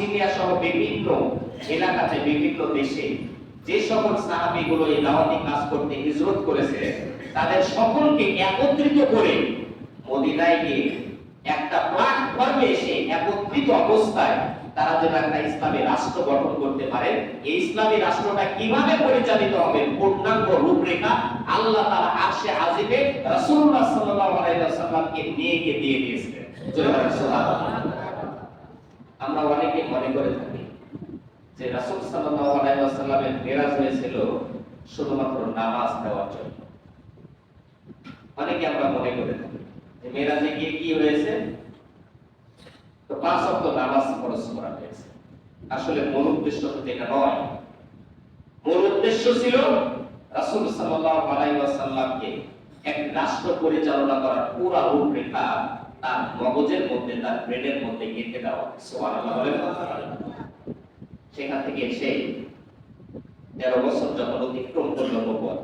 Abyssinia সহ বিভিন্ন এলাকাতে বিভিন্ন দেশে যে সকল সাহাবিগুলো এই দাওয়াতি কাজ করতে হিজরত করেছে, তাদের সকলকে একত্রিত করে মদিনায় গিয়ে একটা প্ল্যাটফর্মে এসে একত্রিত অবস্থায় তারা যেন একটা ইসলামী রাষ্ট্র গঠন করতে পারে। এই ইসলামী রাষ্ট্রটা কীভাবে পরিচালিত হবে? পূর্ণাঙ্গ রূপরেখা আল্লাহ তাআলা আরশে আজিমে রাসূলুল্লাহ সাল্লাল্লাহু আলাইহি ওয়াসাল্লামকে নিয়ে গিয়ে দিয়ে দিয়েছিলেন আমরা অনেকে মনে করে থাকি যে রাসূল সাল্লাল্লাহু আলাইহি ওয়াসাল্লামের মেরাজ হয়েছিল শুধুমাত্র নামাজ দেওয়ার জন্য। অনেকে আমরা মনে করে থাকি যে মেরাজে গিয়ে কি হয়েছে? তো পাঁচ অক্ট নামাজ খরচ করা হয়েছে। আসলে মূল উদ্দেশ্য তো এটা নয়। মূল উদ্দেশ্য ছিল রাসূল সাল্লাল্লাহু আলাইহি ওয়াসাল্লামকে এক রাষ্ট্র পরিচালনা করার পুরা রূপরেখা তার মগজের মধ্যে, তার ব্রেনের মধ্যে গেঁথে দেওয়া সেখান থেকে এসে তেরো বছর যখন অতিক্রম করল নবুয়ত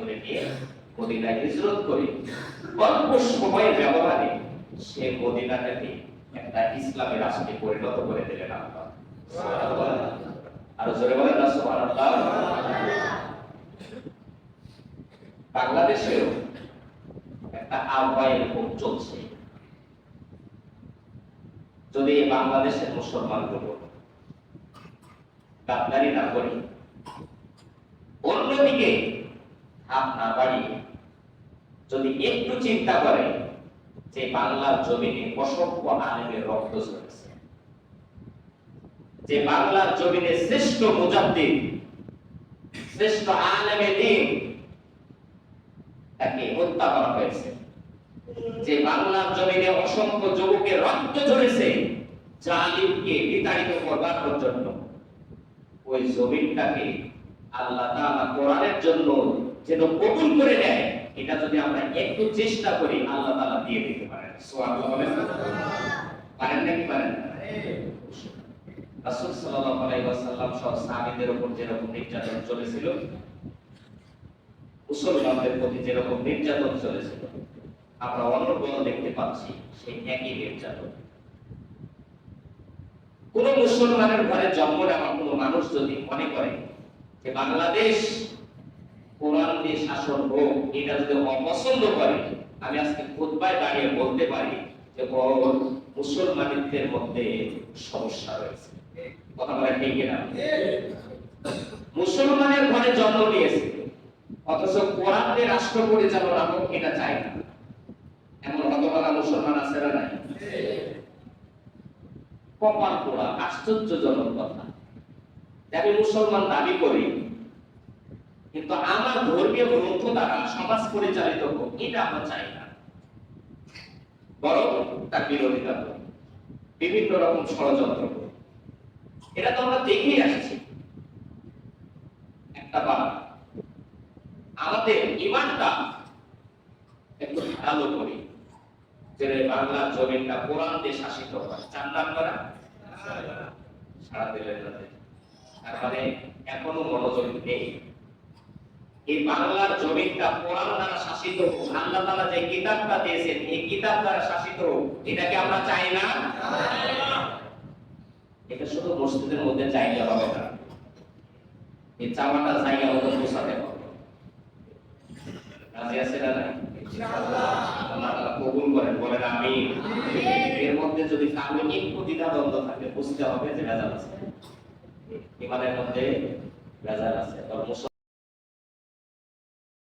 করে নিয়ে মদিনায় হিজরত করে। অল্প সময়ের সে মদিনাটাকে একটা ইসলামী রাষ্ট্রে পরিণত করে দিলেন আল্লাহ। আরও জোরে বলেন না সুবহানাল্লাহ? বাংলাদেশেও একটা আবহাওয়া এরকম চলছে। যদি বাংলাদেশের মুসলমানগুলো গাদ্দারি না করি অন্যদিকে হাত না বাড়িয়ে যদি একটু চিন্তা করে যে বাংলার জমিনে অসংখ্য আলেমের রক্ত ঝরেছে, যে বাংলার জমিনে শ্রেষ্ঠ মুজাদ্দিদ, শ্রেষ্ঠ আলেমে দিন তাকে হত্যা করা হয়েছে। যে বাংলার জমিনে অসংখ্য যুবকের রক্ত ঝরেছে, জালিমকে বিতাড়িত করবার জন্য। ওই জমিনটাকে আল্লাহ তাআলা কোরআনের জন্য যেন কবুল করে নেয়, এটা যদি আমরা একটু চেষ্টা করি, আল্লাহ তাআলা দিয়ে দিতে পারেন। সুবহানাল্লাহ পারেন নাকি পারেন রাসূল সাল্লাল্লাহু আলাইহি ওয়াসাল্লাম সহ সাহাবীদের উপর যেরকম নির্যাতন চলেছিল মুসলমানদের প্রতি যেরকম নির্যাতন চলেছিল আমরা অন্য কোনো দেখতে পাচ্ছি সেই একই নির্যাতন। কোন মুসলমানের ঘরে জন্ম নেওয়া কোনো মানুষ যদি মনে করে যে বাংলাদেশ কোরআন দিয়ে শাসন হোক এটা যদি অপছন্দ করে আমি আজকে খুতবায় দাঁড়িয়ে বলতে পারি যে বড় মুসলমানদের মধ্যে সমস্যা রয়েছে। কথা বলা ঠিক না মুসলমানের ঘরে জন্ম নিয়েছে। অথচ কোরআন দিয়ে রাষ্ট্র পরিচালনা হোক এটা চাই না। এমন হতভাগা মুসলমান আছে না নাই? কপাল পোড়া, আশ্চর্যজনক কথা। যে আমি মুসলমান দাবি করি, কিন্তু আমার ধর্মীয় গ্রন্থ দ্বারা সমাজ পরিচালিত হোক, এটা আমরা চাই না। বরং তার বিরোধিতা করি। বিভিন্ন রকম ষড়যন্ত্র করি। এটা তো আমরা দেখেই আসছি। একটা বার আমাদের ইমানটা একটু ধারালো করি। যে বাংলার জমিনটা কোরআন দিয়ে শাসিত হয়। সারা দিলেন মানে এখনও মনোযোগ নেই। এই বাংলার জমিনটা কোরআন দ্বারা শাসিত হোক, আল্লাহ তাআলা যে কিতাবটা দিয়েছেন, এই কিতাব দ্বারা শাসিত হোক এটাকে আমরা চাই না? এটা শুধু মসজিদের মধ্যে চাইলে হবে না। এই চাওয়াটা জায়গা মতো হবে রাজি আছে না নাই? আল্লাহ তাআলা কবুল করেন বলেন আমি এর মধ্যে যদি কারও একটু থাকে বুঝতে হবে যে ভেজাল আছে। ইমানের মধ্যে ভেজাল আছে।